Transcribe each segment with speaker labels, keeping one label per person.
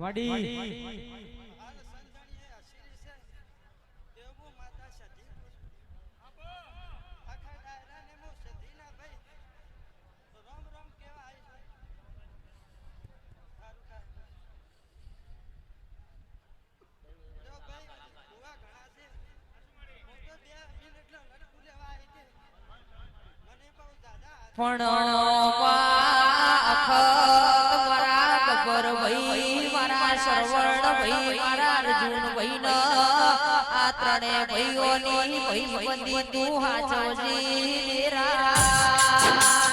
Speaker 1: વાડી.
Speaker 2: પણ સરવણ ભાઈ મારા અર્જુન ભાઈ ન આ ત્રણે ભાઈઓની ભાઈ બંદી તું હાચવજી મેરા.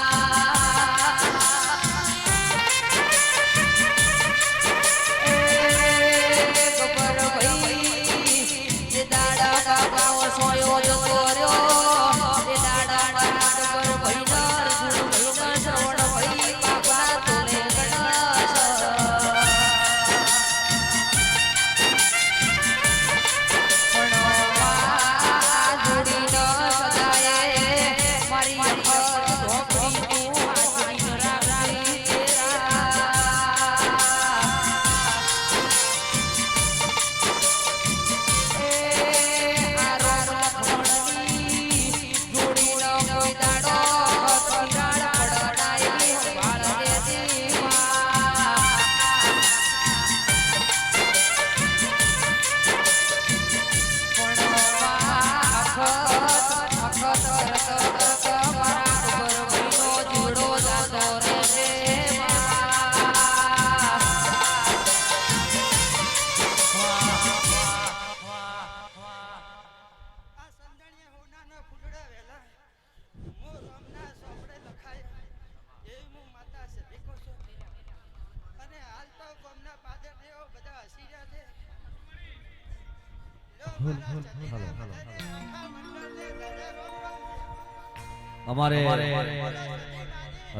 Speaker 1: हमारे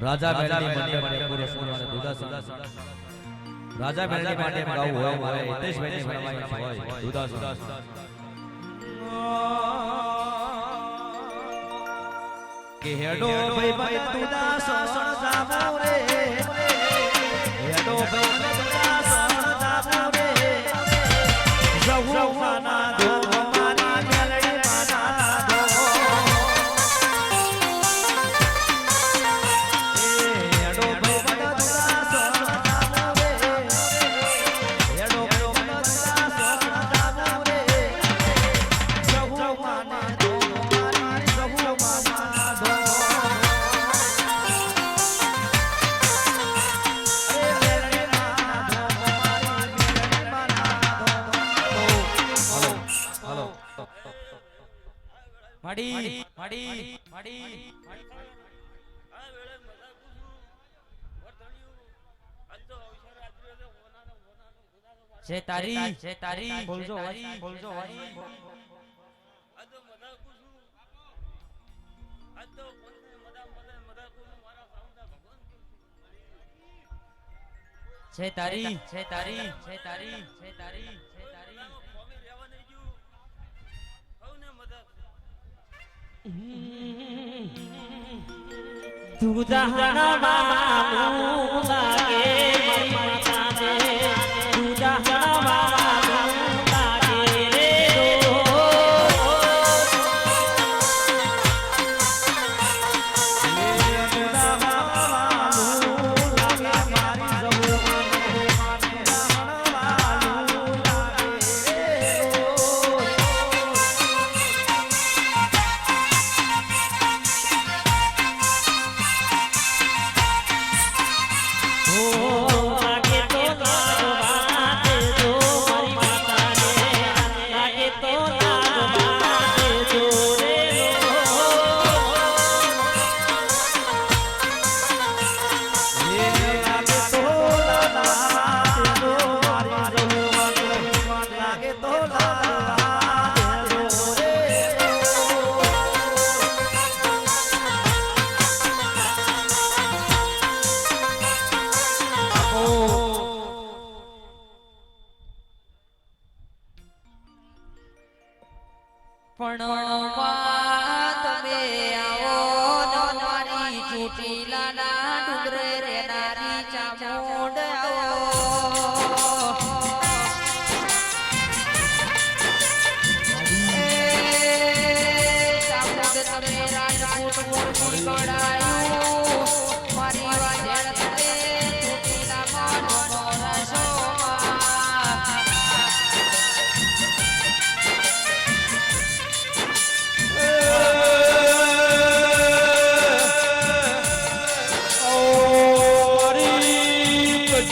Speaker 1: राजा राजा हेडो भाई भाई तू दास सो सो जावो रे हेडो भाई
Speaker 2: મડી મડી મડી છે તારી છે તારી બોલજો વારી બોલજો વારી છે તારી છે તારી છે તારી છે તારી. તું
Speaker 3: જહાના મામું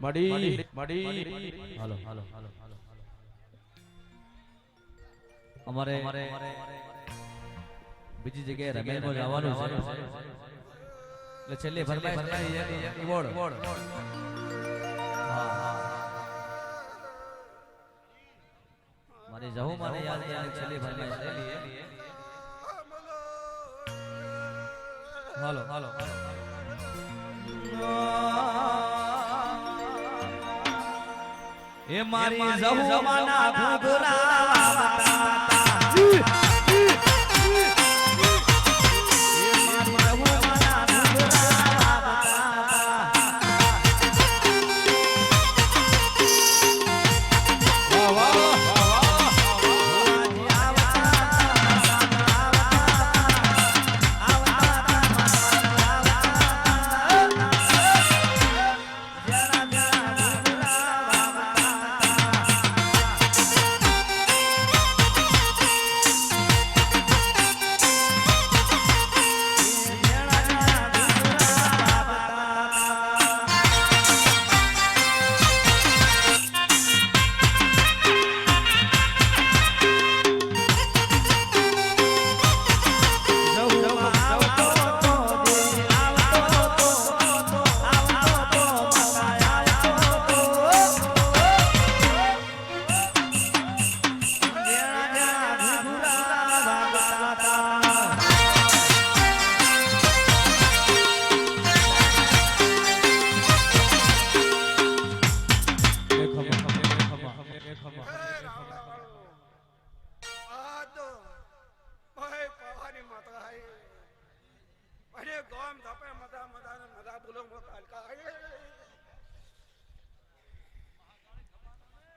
Speaker 1: મડી મડી હાલો હાલો હાલો અમારે બીજી જગ્યાએ રમેલમાં જવાનું છે એટલે છેલ્લે ફરમાઈ બોલ હા હા મારે જવું મારે યાદ યાદ છેલ્લી ફરમાઈ છે હાલો હાલો એ મારી જમાના ઘૂઘરા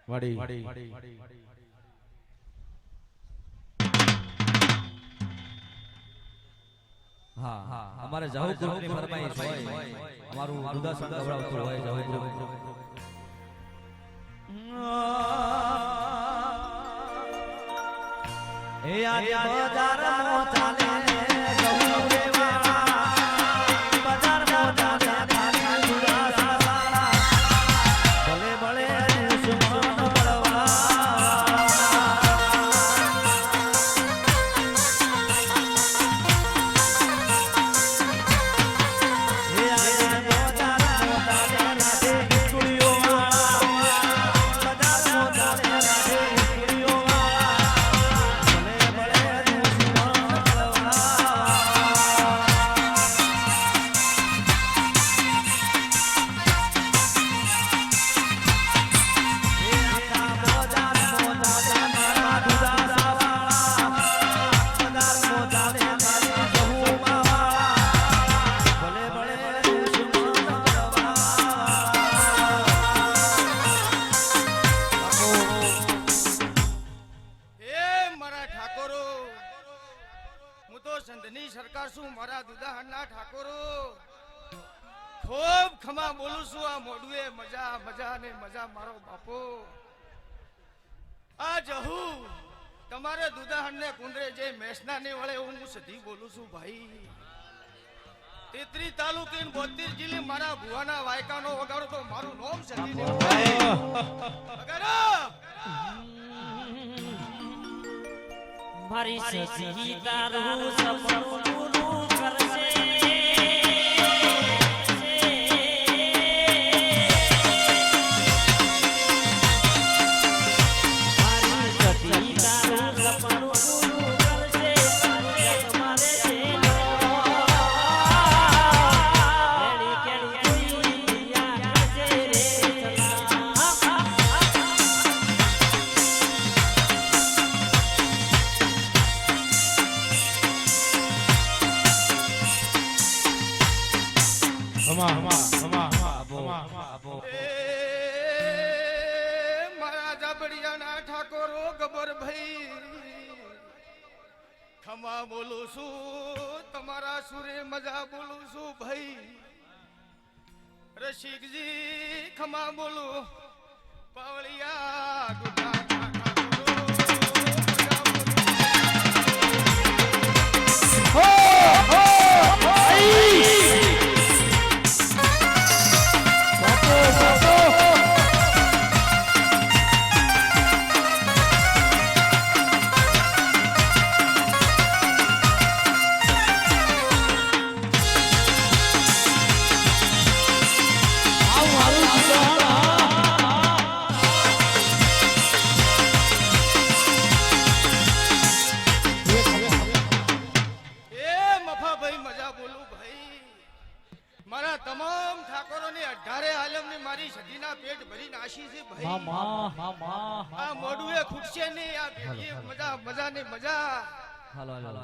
Speaker 1: વડી. હા હા. અમારે જાહુ ગ્રુપની ફરમાઈશ હોય. અમારું ગવડાવતું હોય જાહુ ગ્રુપ એ આજે બજારમો ચાલે
Speaker 3: સરકાર છું મારા દુદાહરના ઠાકોરો. ખૂબ ખમા બોલું છું આ મોડુએ મજા મજા ને મજા મારો બાપો. આ જહુ તમારે દુદાહન ને કુંદરે જે મેસના ને વળે હું સધી બોલું છું ભાઈ. તેત્રી તાલુકી બોતેર જિલ્લે મારા ભુવાના વાયકાનો વગાડો તો મારું નોમ સધી ને વગાડો
Speaker 4: મારી સજી તારું
Speaker 3: ઠાકોરો ગબર ભાઈ. ખમા બોલું છું, તમારા સુરે મજા બોલું છું ભાઈ. રસિકજી, ખમા બોલું. પાવળિયા ગુડા બોલું.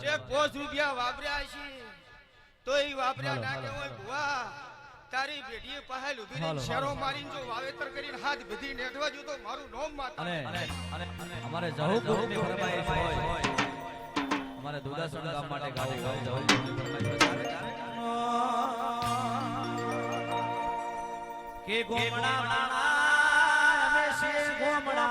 Speaker 3: જે પોસ રૂપિયા વાપર્યા છે તો એ વાપર્યા ના કે હોય ભુવા. તારી બેટીએ પહેલ
Speaker 1: ઊભી
Speaker 3: રહી શેરો. મારીને જો વાવેતર કરીને હાથ બધી નેઠવા જો તો મારું નોમ માતા
Speaker 1: અને અને અમારે જહુ ગ્રુપની ફરમાઈશ હોય. અમારે દુદા ગામ માટે ગાવું હોય. જહુ ગ્રુપની ફરમાઈશ કે ગોમડા વાળા અમે છે ગોમડા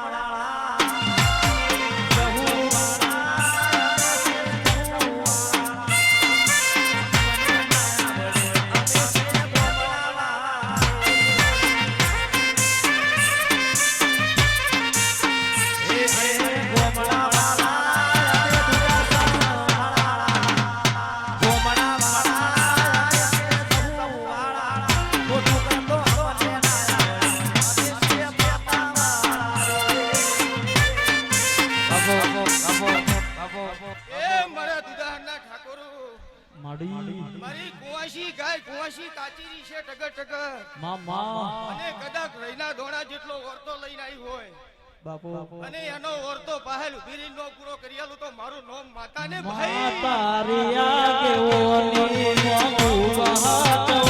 Speaker 3: અને એનો ઓરતો પહેલ ઊભી નો પૂરો કરી તો મારું નામ
Speaker 4: માતા ને ભાઈ માતા રિયા કે ઓલી મોગું
Speaker 5: બહાતો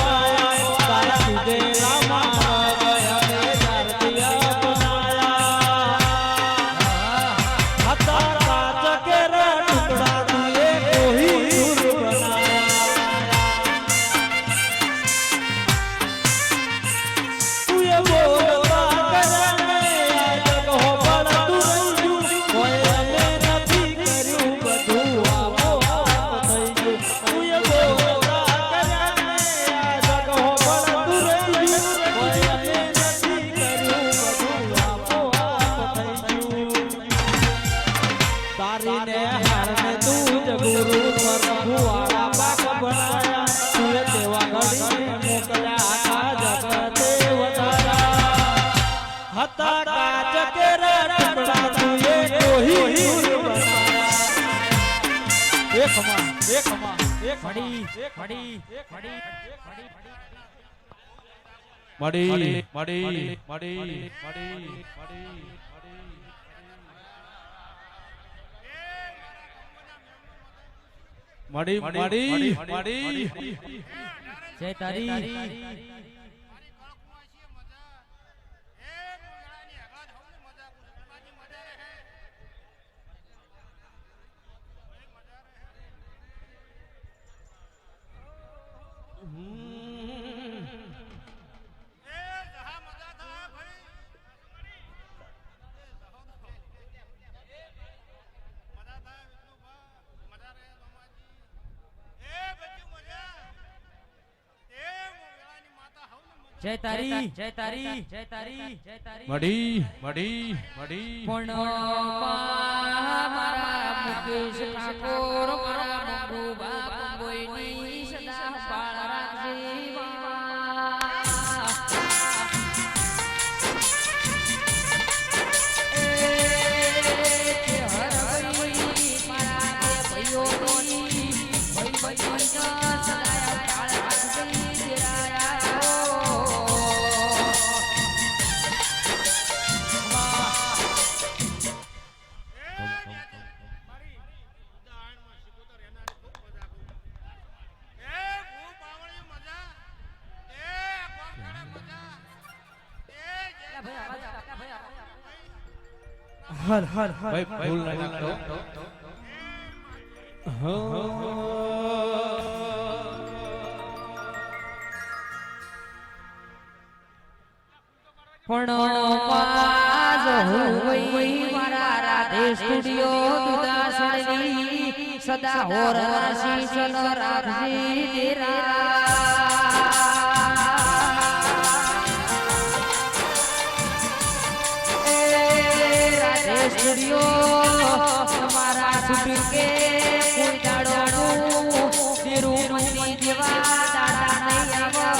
Speaker 5: મળી મળી મળી મળી મળી મળી મળી
Speaker 4: જય તારી જય તારી જય તારી જય તારી જય તારી.
Speaker 5: મડી મડી મડી
Speaker 2: પણ મારા મુકેશ ઠાકોર મારા મગુ
Speaker 3: હર હર હર
Speaker 5: ભાઈ ભૂલ
Speaker 2: પણ પાજ હોય મારા રાધે સ્ટુડિયો દુદાસણી હોર આશીષ નો રાખજી રાધે સ્ટુડિયો તમારા શૂટિંગ કે કોઈ દાડો તિરુમતી જેવા દાડા નહીં આવ્યા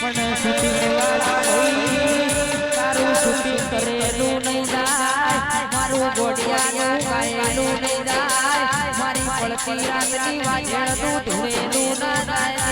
Speaker 2: પણ શૂટિંગ વાળા તારું શૂટિંગ કરેલું નહીં જાય મારું પડતી રાતની વાજણનું ધૂળેલું ના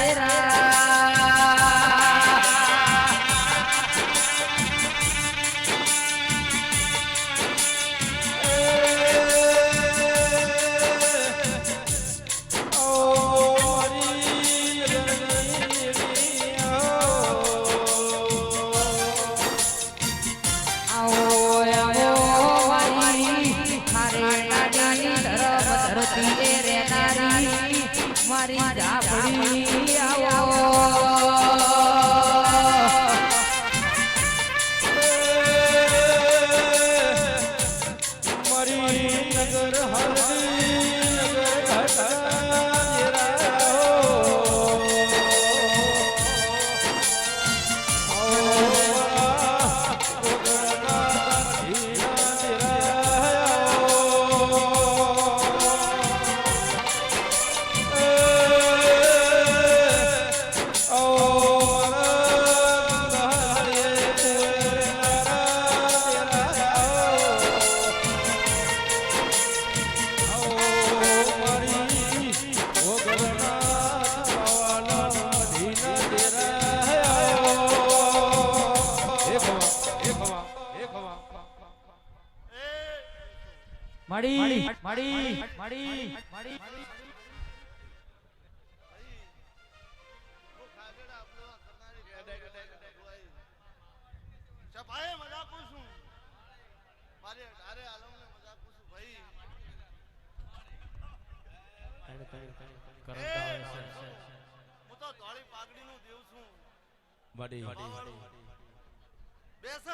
Speaker 1: મળી
Speaker 3: બેસ.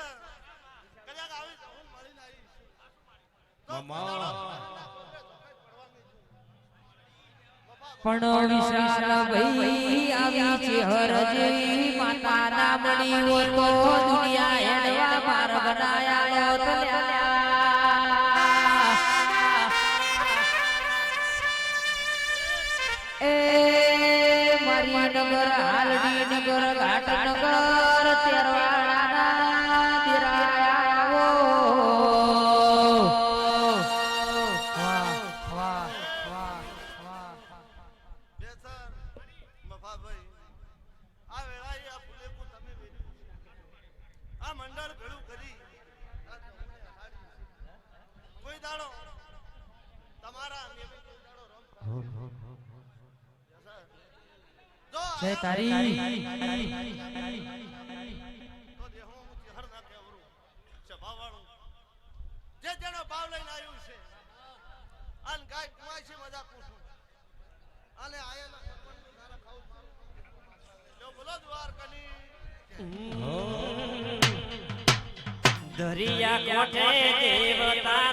Speaker 3: કદાચ આવી હું મળીને આવીશ.
Speaker 5: મામા.
Speaker 2: પણ વિશાલ ભાઈ આવી છે હરજી માતા નામની હોય તો
Speaker 3: જો
Speaker 1: તારી
Speaker 3: તો દેહમાં હું ચહેર ના કહેવરું. સભાવાળું. જે જેનો ભાવ લઈને આવ્યું છે આન ગાય કુવાય છે મજા પૂછું અને આયેલા સરપંચનું નારા ખાવું મારું. જો બોલો દ્વારકાની
Speaker 1: દરિયા કોઠે દેવ તારું યા